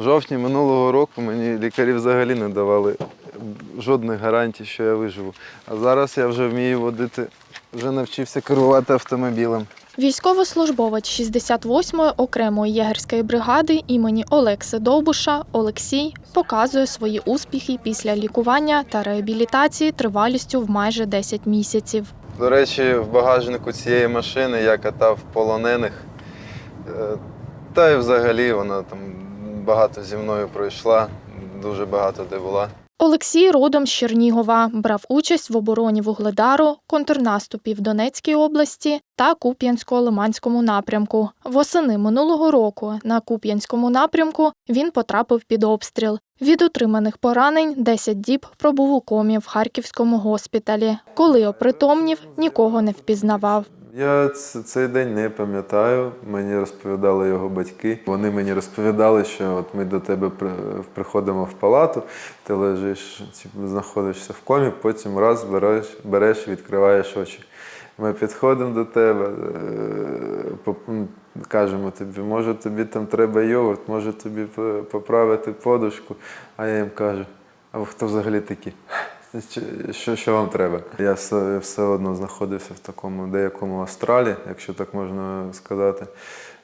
В жовтні минулого року мені лікарі взагалі не давали жодних гарантій, що я виживу. А зараз я вже вмію водити, вже навчився керувати автомобілем. Військовослужбовець 68-ї окремої єгерської бригади імені Олекси Довбуша Олексій показує свої успіхи після лікування та реабілітації тривалістю в майже 10 місяців. До речі, в багажнику цієї машини я катав полонених. Е, Та й взагалі вона там багато зі мною пройшла, дуже багато де була. Олексій родом з Чернігова брав участь в обороні Вугледару, контрнаступі в Донецькій області та Куп'янсько-Лиманському напрямку. Восени минулого року на Куп'янському напрямку він потрапив під обстріл. Від отриманих поранень 10 діб пробув у комі в Харківському госпіталі. Коли опритомнів, нікого не впізнавав. Я цей день не пам'ятаю. Мені розповідали його батьки. Вони мені розповідали, що от ми до тебе приходимо в палату, ти лежиш, знаходишся в комі, потім раз береш, береш відкриваєш очі. Ми підходимо до тебе, е, кажемо тобі, може тобі там треба йогурт, може тобі поправити подушку. А я їм кажу, а ви хто взагалі такі? Що, що вам треба? Я все, все одно знаходився в такому деякому астралі, якщо так можна сказати.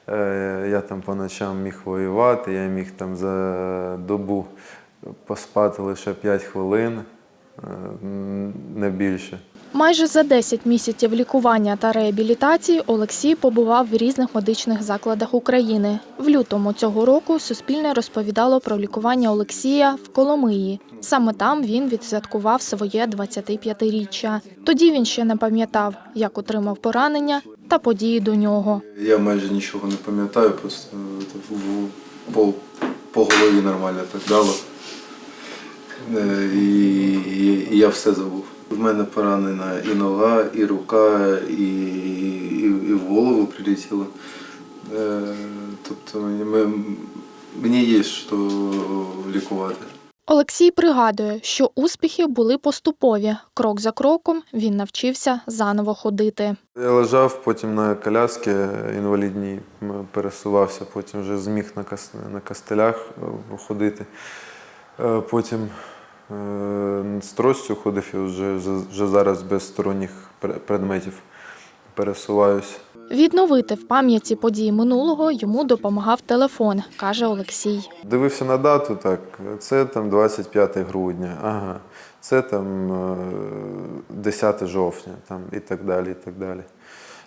Е, Я там по ночам міг воювати, я міг там за добу поспати лише 5 хвилин, е, не більше. Майже за 10 місяців лікування та реабілітації Олексій побував в різних медичних закладах України. В лютому цього року Суспільне розповідало про лікування Олексія в Коломиї. Саме там він відсвяткував своє 25-річчя. Тоді він ще не пам'ятав, як отримав поранення та події до нього. Я майже нічого не пам'ятаю, просто е, по, по голові нормально так дало. Е, І, і, і я все забув. В мене поранена і нога, і рука, і, і, і в голову прилетіло. Е, Тобто мені, ми- мені є що лікувати. Олексій пригадує, що успіхи були поступові. Крок за кроком він навчився заново ходити. Я лежав потім на коляскі інвалідній, пересувався, потім вже зміг на, кастелях е, ходити. Е, Потім з тростю ходив і вже, вже зараз без сторонніх предметів пересуваюся. Відновити в пам'яті події минулого йому допомагав телефон, каже Олексій. Дивився на дату, так, це там 25 грудня, ага, це там е, 10 жовтня там, і так далі. і так далі.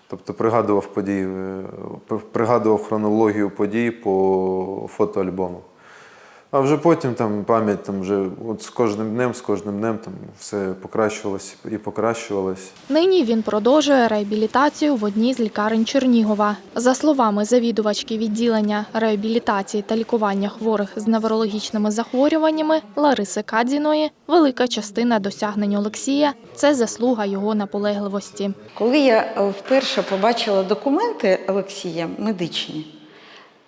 Тобто пригадував події, е, пригадував хронологію подій по фотоальбому. А вже потім там пам'ять там вже от з кожним днем, з кожним днем там все покращувалось і покращувалось. Нині він продовжує реабілітацію в одній з лікарень Чернігова. За словами завідувачки відділення реабілітації та лікування хворих з неврологічними захворюваннями Лариси Кадзіної, велика частина досягнень Олексія це заслуга його наполегливості. Коли я вперше побачила документи Олексія медичні,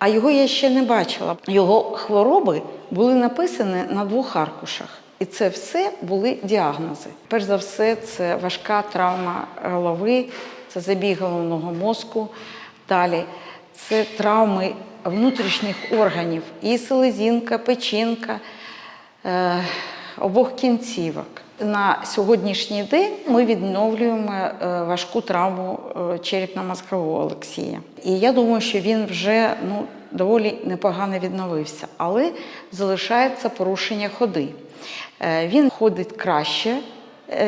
а його я ще не бачила, його хвороби були написані на двох аркушах. І це все були діагнози. Перш за все, це важка травма голови, це забіг головного мозку. Далі це травми внутрішніх органів, і селезінка, печінка, е, обох кінцівок. На сьогоднішній день ми відновлюємо е, важку травму е, черепно-мозгового Олексія. І я думаю, що він вже ну, доволі непогано відновився, але залишається порушення ходи. Е, Він ходить краще,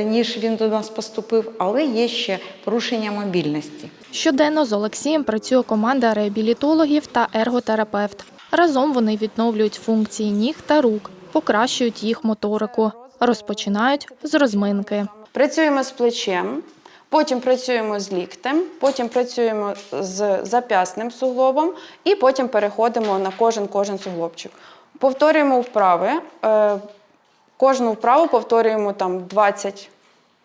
ніж він до нас поступив, але є ще порушення мобільності. Щоденно з Олексієм працює команда реабілітологів та ерготерапевт. Разом вони відновлюють функції ніг та рук, покращують їх моторику. Розпочинають з розминки. Працюємо з плечем, потім працюємо з ліктем, потім працюємо з зап'ясним суглобом і потім переходимо на кожен кожен суглобчик. Повторюємо вправи. Е, Кожну вправу повторюємо там 20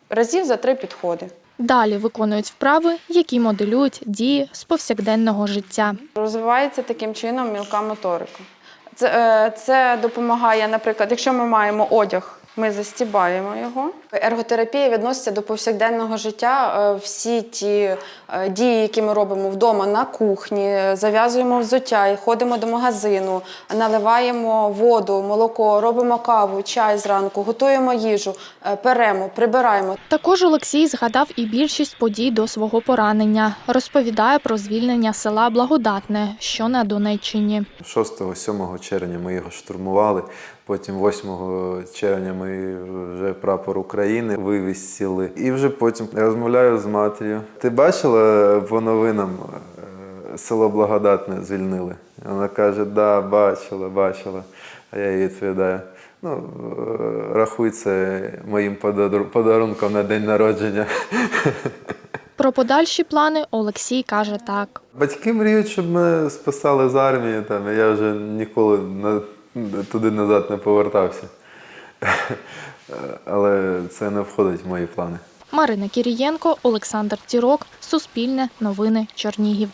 разів за три підходи. Далі виконують вправи, які моделюють дії з повсякденного життя. Розвивається таким чином мілка моторика. Це, е, це допомагає, наприклад, якщо ми маємо одяг Ми застібаємо його. Ерготерапія відноситься до повсякденного життя. Е, Всі ті е, дії, які ми робимо вдома на кухні, зав'язуємо взуття, і ходимо до магазину, наливаємо воду, молоко, робимо каву, чай зранку, готуємо їжу, е, перемо, прибираємо. Також Олексій згадав і більшість подій до свого поранення. Розповідає про звільнення села Благодатне, що на Донеччині. 6-7 червня ми його штурмували. Потім 8 червня ми вже прапор України вивісили. І вже потім розмовляю з матір'ю. Ти бачила по новинам е, село Благодатне звільнили? Вона каже: да, бачила, бачила. А я їй відповідаю. Ну, е, рахуй це моїм подарунком на день народження. Про подальші плани Олексій каже так. Батьки мріють, щоб мене списали з армії, там, я вже ніколи на, туди назад не повертався. Але це не входить в мої плани. Марина Кірієнко, Олександр Тірок, Суспільне, Новини, Чернігів.